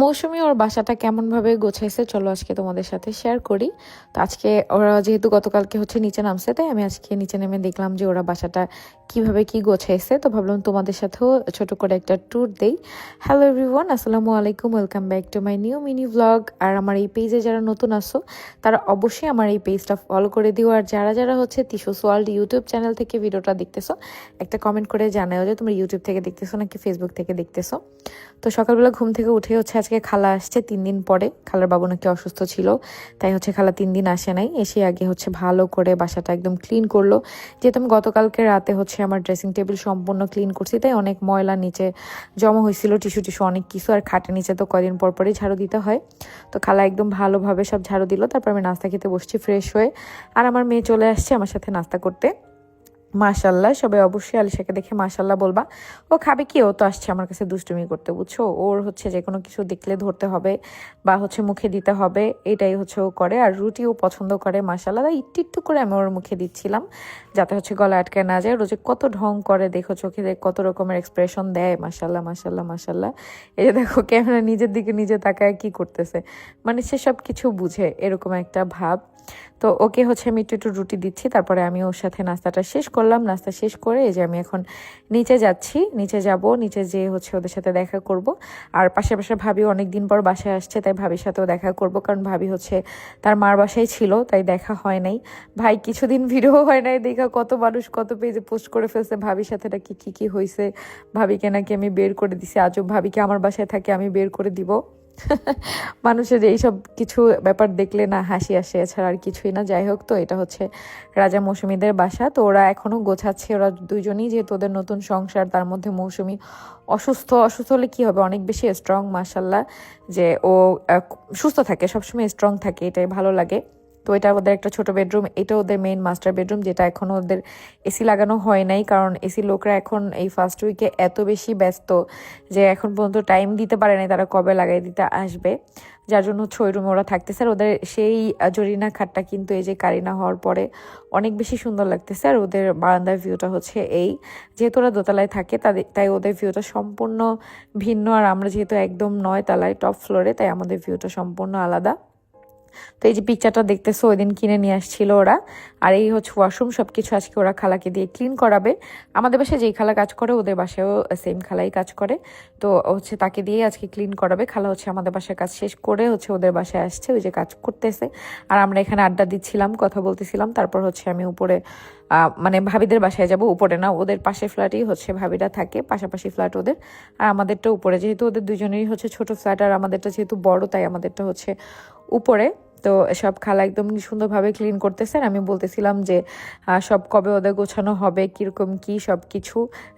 মৌসুমি ওর বাসাটা কেমনভাবে গোছাইছে, চলো আজকে তোমাদের সাথে শেয়ার করি। তো আজকে ওরা যেহেতু গতকালকে হচ্ছে নিচে নামছে, তাই আমি আজকে নিচে নেমে দেখলাম যে ওরা বাসাটা কীভাবে কি গোছাইছে। তো ভাবলাম তোমাদের সাথেও ছোট করে একটা ট্যুর দেই। হ্যালো এভরিওয়ান আসসালামু আলাইকুম welcome back to my new mini blog আর আমার এই পেজে যারা নতুন আসো তারা অবশ্যই আমার এই পেজটা ফলো করে দিও। আর যারা যারা হচ্ছে তিশোস ওয়ার্ল্ড ইউটিউব চ্যানেল থেকে ভিডিওটা দেখতেছো, একটা কমেন্ট করে জানাও যে তুমি ইউটিউব থেকে দেখতেছো নাকি ফেসবুক থেকে দেখতেছো। তো সকালবেলা ঘুম থেকে উঠে হচ্ছে আজকে খালা আসছে তিন দিন পরে। খালার বাবু নাকি অসুস্থ ছিল, তাই হচ্ছে খালা তিন দিন আসে নাই। এসে আগে হচ্ছে ভালো করে বাসাটা একদম ক্লিন করল। যেহেতু আমি গতকালকে রাতে হচ্ছে আমার ড্রেসিং টেবিল সম্পূর্ণ ক্লিন করছি, তাই অনেক ময়লা নিচে জমা হয়েছিল টিস্যু টিস্যু অনেক কিছু, আর খাটে নিচে তো কদিন পর পরই ঝাড়ু দিতে হয়। তো খালা একদম ভালোভাবে সব ঝাড়ু দিল, তারপর আমি নাস্তা খেতে বসছি ফ্রেশ হয়ে। আর আমার মেয়ে চলে আসছে আমার সাথে নাস্তা করতে। মাশাল্লাহ, সবাই অবশ্যই আলিশাকে দেখে মাশাল্লাহ বলবা। ও খাবে কি? ও তো আসছে আমার কাছে দুষ্টুমি করতে, বুঝছ? ওর হচ্ছে যে কোনো কিছু দেখলে ধরতে হবে বা হচ্ছে মুখে দিতে হবে, এটাই হচ্ছে ও করে। আর রুটিও পছন্দ করে, মাশাল্লাহ। তাই একটু একটু করে আমি ওর মুখে দিচ্ছিলাম, যাতে হচ্ছে গলা আটকায় না যায়। রোজে কত ঢং করে, দেখো চোখে কত রকমের এক্সপ্রেশন দেয়, মাশাল্লাহ মাশাল্লাহ মাশাল্লাহ। এই যে দেখো ক্যামেরা নিজের দিকে নিজে তাকায় কি করতেছে? মানে সে সব কিছু বুঝে, এরকম একটা ভাব। তো ওকে হচ্ছে আমি একটু একটু রুটি দিচ্ছি, তারপরে আমি ওর সাথে নাস্তাটা শেষ করলাম। নাস্তা শেষ করে এই যে আমি এখন নিচে যাচ্ছি। নিচে যাব, নিচে যেয়ে হচ্ছে ওদের সাথে দেখা করব। আর পাশে পাশে ভাবি অনেক দিন পর বাসায় আসছে, তাই ভাবির সাথেও দেখা করব। কারণ ভাবি হচ্ছে তার মার বাসায় ছিল, তাই দেখা হয় নাই। ভাই কিছুদিন ভিডিও হয় নাই, দেখা কত মানুষ কত পেজে পোস্ট করে ফেলছে, ভাবির সাথে নাকি কি কি হয়েছে ভাবিকে নাকি আমি বের করে দিছি, আজও ভাবিকে আমার বাসায় থাকে, আমি বের করে দিব। মানুষের এইসব কিছু ব্যাপার দেখলে না হাসি আসে, এছাড়া আর কিছুই না। যাই হোক তো, এটা হচ্ছে রাজা মৌসুমীদের বাসা। তো ওরা এখনও গোছাচ্ছে, ওরা দুজনেই যেহেতু ওদের নতুন সংসার, তার মধ্যে মৌসুমি অসুস্থ। অসুস্থ হলে কী হবে? অনেক বেশি স্ট্রং মাসাল্লাহ যে ও সুস্থ থাকে, সবসময় স্ট্রং থাকে, এটাই ভালো লাগে। তো এটা ওদের একটা ছোট বেডরুম, এটা ওদের মেইন মাস্টার বেডরুম, যেটা এখনও ওদের এসি লাগানো হয় নাই, কারণ এসি লোকরা এখন এই ফার্স্ট উইকে এত বেশি ব্যস্ত যে এখন পর্যন্ত টাইম দিতে পারে নাই তারা কবে লাগাই দিতে আসবে। যার জন্য ওই রুমে ওরা থাকতেছে। আর ওদের সেই জরিনা খাটটা কিন্তু এই যে কারিনা হওয়ার পরে অনেক বেশি সুন্দর লাগতেছে। আর ওদের বারান্দার ভিউটা হচ্ছে এই। যেহেতু ওরা দোতলায় থাকে, তাদের, তাই ওদের ভিউটা সম্পূর্ণ ভিন্ন। আর আমরা যেহেতু একদম নয় তলায় টপ ফ্লোরে তাই আমাদের ভিউটা সম্পূর্ণ আলাদা। তো এই যে পিকচারটা দেখতেছো, ওই দিন কিনে নিয়ে আসছিল ওরা। আর এই হচ্ছে ওয়াশরুম সব কিছু আজকে ওরা খালাকে দিয়ে ক্লিন করাবে। আমাদের বাসায় যেই খালা কাজ করে, ওদের বাসায়ও সেম খালাই কাজ করে। তো হচ্ছে তাকে দিয়ে আজকে ক্লিন করাবে। খালা হচ্ছে আমাদের বাসায় কাজ শেষ করে হচ্ছে ওদের বাসায় আসছে, ওই যে কাজ করতেছে। আর আমরা এখানে আড্ডা দিচ্ছিলাম, কথা বলতেছিলাম। তারপর হচ্ছে আমি উপরে মানে ভাবিদের বাসায় যাব, উপরে না, ওদের পাশে ফ্ল্যাটই হচ্ছে ভাবিরা থাকে, পাশাপাশি ফ্ল্যাট ওদের। আর আমাদেরটা উপরে, যেহেতু ওদের দুজনেরই হচ্ছে ছোট ফ্ল্যাট আর আমাদেরটা যেহেতু বড়, তাই আমাদেরটা হচ্ছে উপরে। তো সব খালা একদম সুন্দরভাবে ক্লিন করতেছে আর আমি বলতেছিলাম যে সব কবে ওদের গোছানো হবে, কীরকম কি সব কিছু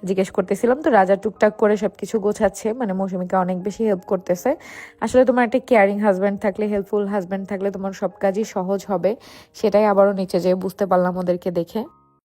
জিজ্ঞেস করতেছিলাম। তো রাজা টুকটাক করে সব কিছু গোছাচ্ছে মানে মৌসুমিকে অনেক বেশি হেল্প করতেছে। আসলে তোমার একটা কেয়ারিং হাজব্যান্ড থাকলে হেল্পফুল হাজব্যান্ড থাকলে তোমার সব কাজই সহজ হবে, সেটাই আবারও নিচে যেয়ে বুঝতে পারলাম ওদেরকে দেখে।